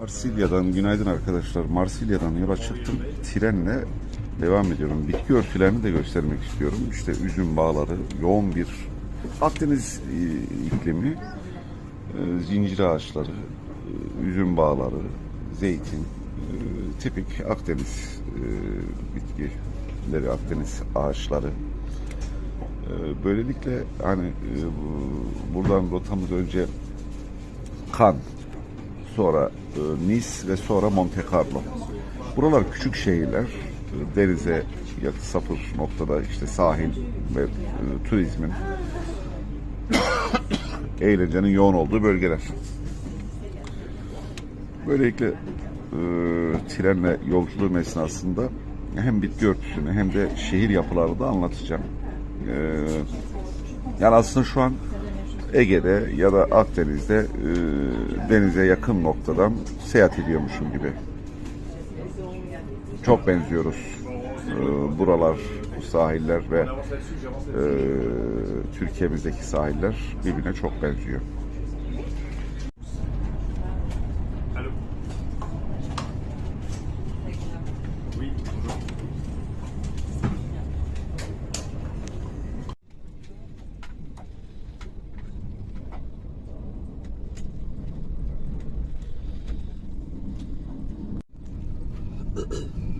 Marsilya'dan günaydın arkadaşlar. Marsilya'dan yola çıktım. Trenle devam ediyorum. Bitki örtülerini de göstermek istiyorum. İşte üzüm bağları, yoğun bir Akdeniz e, iklimi, e, zincir ağaçları, e, üzüm bağları, zeytin, tipik Akdeniz bitkileri, Akdeniz ağaçları. Böylelikle hani bu- buradan rotamız önce Kan, sonra e, Nice ve sonra Monte Carlo. Buralar küçük şehirler. E, Denize yakın sıfır noktada işte sahil ve e, turizmin eğlencenin yoğun olduğu bölgeler. Böylelikle e, trenle yolculuğum esnasında hem bitki örtüsünü hem de şehir yapılarını da anlatacağım. E, yani aslında şu an Ege'de ya da Akdeniz'de e, denize yakın noktadan seyahat ediyormuşum gibi. Çok benziyoruz. E, buralar, bu sahiller ve e, Türkiye'mizdeki sahiller birbirine çok benziyor. Uh-uh.